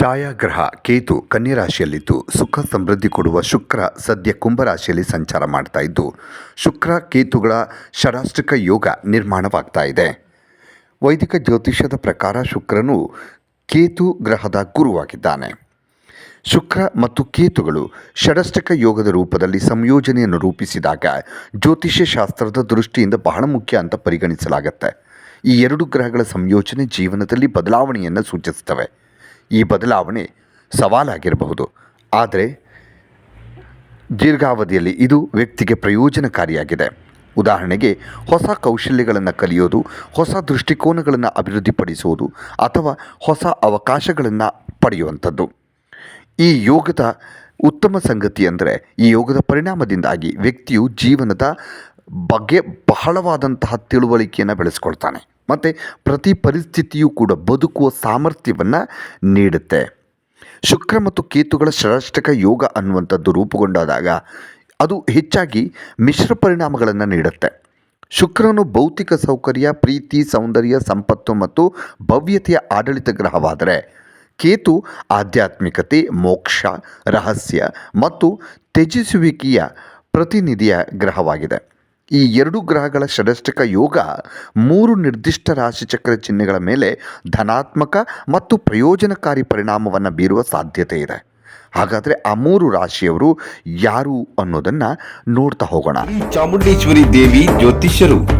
ಛಾಯಾಗ್ರಹ ಕೇತು ಕನ್ಯರಾಶಿಯಲ್ಲಿದ್ದು ಸುಖ ಸಮೃದ್ಧಿ ಕೊಡುವ ಶುಕ್ರ ಸದ್ಯ ಕುಂಭರಾಶಿಯಲ್ಲಿ ಸಂಚಾರ ಮಾಡ್ತಾ ಇದ್ದು, ಶುಕ್ರ ಕೇತುಗಳ ಷಡಾಷ್ಟಿಕ ಯೋಗ ನಿರ್ಮಾಣವಾಗ್ತಾ ಇದೆ. ವೈದಿಕ ಜ್ಯೋತಿಷ್ಯದ ಪ್ರಕಾರ ಶುಕ್ರನು ಕೇತು ಗ್ರಹದ ಗುರುವಾಗಿದ್ದಾನೆ. ಶುಕ್ರ ಮತ್ತು ಕೇತುಗಳು ಷಡಷ್ಟಕ ಯೋಗದ ರೂಪದಲ್ಲಿ ಸಂಯೋಜನೆಯನ್ನು ರೂಪಿಸಿದಾಗ ಜ್ಯೋತಿಷ್ಯ ಶಾಸ್ತ್ರದ ದೃಷ್ಟಿಯಿಂದ ಬಹಳ ಮುಖ್ಯ ಅಂತ ಪರಿಗಣಿಸಲಾಗುತ್ತೆ. ಈ ಎರಡು ಗ್ರಹಗಳ ಸಂಯೋಜನೆ ಜೀವನದಲ್ಲಿ ಬದಲಾವಣೆಯನ್ನು ಸೂಚಿಸ್ತವೆ ಈ ಬದಲಾವಣೆ ಸವಾಲಾಗಿರಬಹುದು. ಆದರೆ ದೀರ್ಘಾವಧಿಯಲ್ಲಿ ಇದು ವ್ಯಕ್ತಿಗೆ ಪ್ರಯೋಜನಕಾರಿಯಾಗಿದೆ. ಉದಾಹರಣೆಗೆ, ಹೊಸ ಕೌಶಲ್ಯಗಳನ್ನು ಕಲಿಯೋದು, ಹೊಸ ದೃಷ್ಟಿಕೋನಗಳನ್ನು ಅಭಿವೃದ್ಧಿಪಡಿಸುವುದು ಅಥವಾ ಹೊಸ ಅವಕಾಶಗಳನ್ನು ಪಡೆಯುವಂಥದ್ದು. ಈ ಯೋಗದ ಉತ್ತಮ ಸಂಗತಿ ಅಂದರೆ, ಈ ಯೋಗದ ಪರಿಣಾಮದಿಂದಾಗಿ ವ್ಯಕ್ತಿಯು ಜೀವನದ ಬಗ್ಗೆ ಬಹಳವಾದಂತಹ ತಿಳುವಳಿಕೆಯನ್ನು ಬೆಳೆಸ್ಕೊಳ್ತಾನೆ. ಮತ್ತು ಪ್ರತಿ ಪರಿಸ್ಥಿತಿಯೂ ಕೂಡ ಬದುಕುವ ಸಾಮರ್ಥ್ಯವನ್ನು ನೀಡುತ್ತೆ. ಶುಕ್ರ ಮತ್ತು ಕೇತುಗಳ ಷಡಷ್ಟಕ ಯೋಗ ಅನ್ನುವಂಥದ್ದು ರೂಪುಗೊಂಡಾದಾಗ ಅದು ಹೆಚ್ಚಾಗಿ ಮಿಶ್ರ ಪರಿಣಾಮಗಳನ್ನು ನೀಡುತ್ತೆ. ಶುಕ್ರನು ಭೌತಿಕ ಸೌಕರ್ಯ, ಪ್ರೀತಿ, ಸೌಂದರ್ಯ, ಸಂಪತ್ತು ಮತ್ತು ಭವ್ಯತೆಯ ಆಡಳಿತ ಗ್ರಹವಾದರೆ ಕೇತು ಆಧ್ಯಾತ್ಮಿಕತೆ, ಮೋಕ್ಷ, ರಹಸ್ಯ ಮತ್ತು ತ್ಯಜಿಸುವಿಕೆಯ ಪ್ರತಿನಿಧಿಯ ಗ್ರಹವಾಗಿದೆ. ಈ ಎರಡು ಗ್ರಹಗಳ ಷಡಷ್ಟಕ ಯೋಗ ಮೂರು ನಿರ್ದಿಷ್ಟ ರಾಶಿಚಕ್ರ ಚಿಹ್ನೆಗಳ ಮೇಲೆ ಧನಾತ್ಮಕ ಮತ್ತು ಪ್ರಯೋಜನಕಾರಿ ಪರಿಣಾಮವನ್ನು ಬೀರುವ ಸಾಧ್ಯತೆ ಇದೆ. ಹಾಗಾದರೆ ಆ ಮೂರು ರಾಶಿಯವರು ಯಾರು ಅನ್ನೋದನ್ನು ನೋಡ್ತಾ ಹೋಗೋಣ. ಚಾಮುಂಡೇಶ್ವರಿ ದೇವಿ ಜ್ಯೋತಿಷ್ಯರು.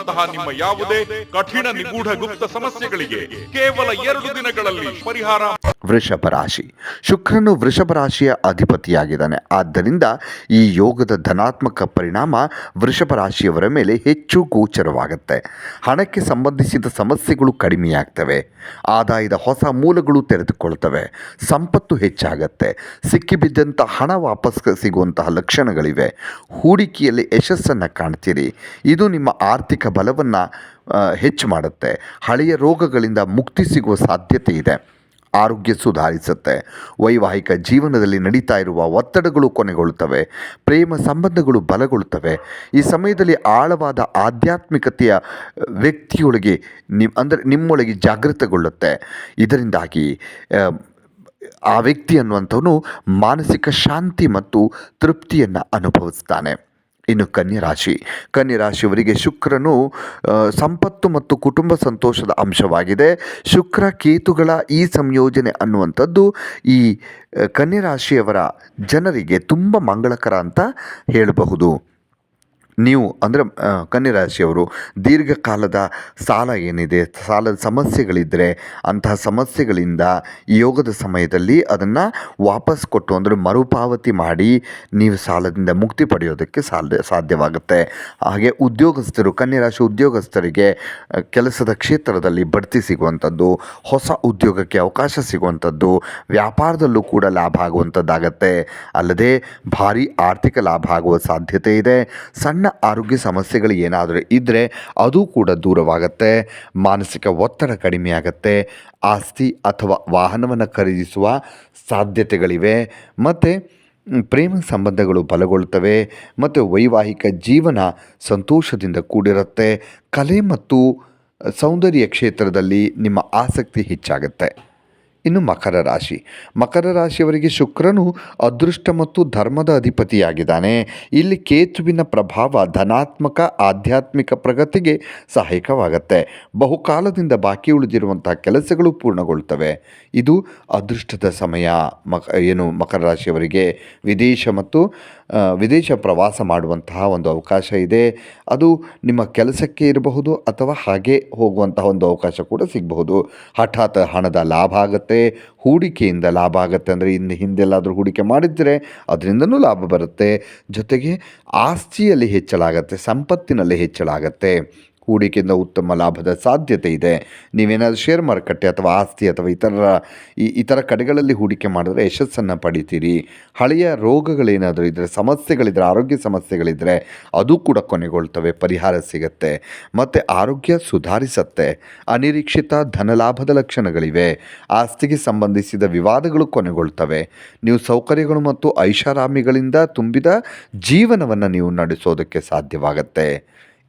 ವಶೀಕರಣದಂತಹ ನಿಮ್ಮ ಯಾವುದೇ ಕಠಿಣ ನಿಗೂಢ ಗುಪ್ತ ಸಮಸ್ಯೆಗಳಿಗೆ ಕೇವಲ ಎರಡು ದಿನಗಳಲ್ಲಿ ಪರಿಹಾರ ವೃಷಭ ರಾಶಿ ಶುಕ್ರನು ವೃಷಭ ರಾಶಿಯ ಅಧಿಪತಿಯಾಗಿದ್ದಾನೆ. ಆದ್ದರಿಂದ ಈ ಯೋಗದ ಧನಾತ್ಮಕ ಪರಿಣಾಮ ವೃಷಭ ರಾಶಿಯವರ ಮೇಲೆ ಹೆಚ್ಚು ಗೋಚರವಾಗುತ್ತೆ. ಹಣಕ್ಕೆ ಸಂಬಂಧಿಸಿದ ಸಮಸ್ಯೆಗಳು ಕಡಿಮೆಯಾಗ್ತವೆ. ಆದಾಯದ ಹೊಸ ಮೂಲಗಳು ತೆರೆದುಕೊಳ್ತವೆ. ಸಂಪತ್ತು ಹೆಚ್ಚಾಗತ್ತೆ. ಸಿಕ್ಕಿಬಿದ್ದಂಥ ಹಣ ವಾಪಸ್ ಸಿಗುವಂತಹ ಲಕ್ಷಣಗಳಿವೆ. ಹೂಡಿಕೆಯಲ್ಲಿ ಯಶಸ್ಸನ್ನು ಕಾಣ್ತೀರಿ. ಇದು ನಿಮ್ಮ ಆರ್ಥಿಕ ಬಲವನ್ನು ಹೆಚ್ಚು ಮಾಡುತ್ತೆ. ಹಳೆಯ ರೋಗಗಳಿಂದ ಮುಕ್ತಿ ಸಿಗುವ ಸಾಧ್ಯತೆ ಇದೆ. ಆರೋಗ್ಯ ಸುಧಾರಿಸುತ್ತೆ. ವೈವಾಹಿಕ ಜೀವನದಲ್ಲಿ ನಡೀತಾ ಇರುವ ಒತ್ತಡಗಳು ಕೊನೆಗೊಳ್ಳುತ್ತವೆ. ಪ್ರೇಮ ಸಂಬಂಧಗಳು ಬಲಗೊಳ್ಳುತ್ತವೆ. ಈ ಸಮಯದಲ್ಲಿ ಆಳವಾದ ಆಧ್ಯಾತ್ಮಿಕತೆಯ ವ್ಯಕ್ತಿಯೊಳಗೆ ನಿಮ್ಮ ಅಂದರೆ ನಿಮ್ಮೊಳಗೆ ಜಾಗೃತಗೊಳ್ಳುತ್ತೆ. ಇದರಿಂದಾಗಿ ಆ, ಆ ವ್ಯಕ್ತಿ ಅನ್ನುವಂಥವನು ಮಾನಸಿಕ ಶಾಂತಿ ಮತ್ತು ತೃಪ್ತಿಯನ್ನು ಅನುಭವಿಸ್ತಾನೆ. ಇನ್ನು ಕನ್ಯಾ ರಾಶಿ. ಕನ್ಯಾ ರಾಶಿಯವರಿಗೆ ಶುಕ್ರನು ಸಂಪತ್ತು ಮತ್ತು ಕುಟುಂಬ ಸಂತೋಷದ ಅಂಶವಾಗಿದೆ. ಶುಕ್ರ ಕೇತುಗಳ ಈ ಸಂಯೋಜನೆ ಅನ್ನುವಂಥದ್ದು ಈ ಕನ್ಯರಾಶಿಯವರ ಕನ್ಯಾ ರಾಶಿಯವರ ಜನರಿಗೆ ತುಂಬ ಮಂಗಳಕರ ಅಂತ ಹೇಳಬಹುದು. ನೀವು ಅಂದರೆ ಕನ್ಯರಾಶಿಯವರು ದೀರ್ಘಕಾಲದ ಸಾಲ ಏನಿದೆ, ಸಾಲದ ಸಮಸ್ಯೆಗಳಿದ್ದರೆ ಅಂತಹ ಸಮಸ್ಯೆಗಳಿಂದ ಯೋಗದ ಸಮಯದಲ್ಲಿ ಅದನ್ನು ವಾಪಸ್ ಕೊಟ್ಟು ಅಂದರೆ ಮರುಪಾವತಿ ಮಾಡಿ ನೀವು ಸಾಲದಿಂದ ಮುಕ್ತಿ ಪಡೆಯೋದಕ್ಕೆ ಸಾಧ್ಯ ಸಾಧ್ಯವಾಗುತ್ತೆ. ಹಾಗೆ ಉದ್ಯೋಗಸ್ಥರು ಕನ್ಯರಾಶಿ ಉದ್ಯೋಗಸ್ಥರಿಗೆ ಕೆಲಸದ ಕ್ಷೇತ್ರದಲ್ಲಿ ಬಡ್ತಿ ಸಿಗುವಂಥದ್ದು, ಹೊಸ ಉದ್ಯೋಗಕ್ಕೆ ಅವಕಾಶ ಸಿಗುವಂಥದ್ದು, ವ್ಯಾಪಾರದಲ್ಲೂ ಕೂಡ ಲಾಭ ಆಗುವಂಥದ್ದಾಗತ್ತೆ. ಅಲ್ಲದೆ ಭಾರಿ ಆರ್ಥಿಕ ಲಾಭ ಆಗುವ ಸಾಧ್ಯತೆ ಇದೆ. ಸಣ್ಣ ಆರೋಗ್ಯ ಸಮಸ್ಯೆಗಳು ಏನಾದರೂ ಇದ್ದರೆ ಅದು ಕೂಡ ದೂರವಾಗುತ್ತೆ. ಮಾನಸಿಕ ಒತ್ತಡ ಕಡಿಮೆಯಾಗತ್ತೆ ಆಸ್ತಿ ಅಥವಾ ವಾಹನವನ್ನು ಖರೀದಿಸುವ ಸಾಧ್ಯತೆಗಳಿವೆ. ಮತ್ತು ಪ್ರೇಮ ಸಂಬಂಧಗಳು ಬಲಗೊಳ್ಳುತ್ತವೆ ಮತ್ತು ವೈವಾಹಿಕ ಜೀವನ ಸಂತೋಷದಿಂದ ಕೂಡಿರುತ್ತೆ. ಕಲೆ ಮತ್ತು ಸೌಂದರ್ಯ ಕ್ಷೇತ್ರದಲ್ಲಿ ನಿಮ್ಮ ಆಸಕ್ತಿ ಹೆಚ್ಚಾಗುತ್ತೆ. ಇನ್ನು ಮಕರ ರಾಶಿ. ಮಕರ ರಾಶಿಯವರಿಗೆ ಶುಕ್ರನು ಅದೃಷ್ಟ ಮತ್ತು ಧರ್ಮದ ಅಧಿಪತಿಯಾಗಿದ್ದಾನೆ. ಇಲ್ಲಿ ಕೇತುವಿನ ಪ್ರಭಾವ ಧನಾತ್ಮಕ, ಆಧ್ಯಾತ್ಮಿಕ ಪ್ರಗತಿಗೆ ಸಹಾಯಕವಾಗುತ್ತೆ. ಬಹುಕಾಲದಿಂದ ಬಾಕಿ ಉಳಿದಿರುವಂತಹ ಕೆಲಸಗಳು ಪೂರ್ಣಗೊಳ್ತವೆ. ಇದು ಅದೃಷ್ಟದ ಸಮಯ. ಮಕ, ಏನು ಮಕರ ರಾಶಿಯವರಿಗೆ ವಿದೇಶ ಮತ್ತು ವಿದೇಶ ಪ್ರವಾಸ ಮಾಡುವಂತಹ ಒಂದು ಅವಕಾಶ ಇದೆ. ಅದು ನಿಮ್ಮ ಕೆಲಸಕ್ಕೆ ಇರಬಹುದು ಅಥವಾ ಹಾಗೆ ಹೋಗುವಂತಹ ಒಂದು ಅವಕಾಶ ಕೂಡ ಸಿಗಬಹುದು. ಹಠಾತ್ ಹಣದ ಲಾಭ ಆಗುತ್ತೆ, ಹೂಡಿಕೆಯಿಂದ ಲಾಭ ಆಗುತ್ತೆ ಅಂದರೆ ಇನ್ನು ಹಿಂದೆಲ್ಲಾದರೂ ಹೂಡಿಕೆ ಮಾಡಿದರೆ ಅದರಿಂದನೂ ಲಾಭ ಬರುತ್ತೆ. ಜೊತೆಗೆ ಆಸ್ತಿಯಲ್ಲಿ ಹೆಚ್ಚಳ ಆಗುತ್ತೆ ಸಂಪತ್ತಿನಲ್ಲಿ ಹೆಚ್ಚಳ ಆಗುತ್ತೆ ಹೂಡಿಕೆಯಿಂದ ಉತ್ತಮ ಲಾಭದ ಸಾಧ್ಯತೆ ಇದೆ. ನೀವೇನಾದರೂ ಶೇರ್ ಮಾರುಕಟ್ಟೆ ಅಥವಾ ಆಸ್ತಿ ಅಥವಾ ಇತರ ಈ ಇತರ ಕಡೆಗಳಲ್ಲಿ ಹೂಡಿಕೆ ಮಾಡಿದ್ರೆ ಯಶಸ್ಸನ್ನು ಪಡಿತೀರಿ. ಹಳೆಯ ರೋಗಗಳೇನಾದರೂ ಇದ್ದರೆ ಸಮಸ್ಯೆಗಳಿದ್ದರೆ ಆರೋಗ್ಯ ಸಮಸ್ಯೆಗಳಿದ್ದರೆ ಅದು ಕೂಡ ಕೊನೆಗೊಳ್ತವೆ, ಪರಿಹಾರ ಸಿಗುತ್ತೆ. ಮತ್ತು ಆರೋಗ್ಯ ಸುಧಾರಿಸತ್ತೆ. ಅನಿರೀಕ್ಷಿತ ಧನಲಾಭದ ಲಕ್ಷಣಗಳಿವೆ. ಆಸ್ತಿಗೆ ಸಂಬಂಧಿಸಿದ ವಿವಾದಗಳು ಕೊನೆಗೊಳ್ತವೆ. ನೀವು ಸೌಕರ್ಯಗಳು ಮತ್ತು ಐಷಾರಾಮಿಗಳಿಂದ ತುಂಬಿದ ಜೀವನವನ್ನು ನೀವು ನಡೆಸೋದಕ್ಕೆ ಸಾಧ್ಯವಾಗುತ್ತೆ.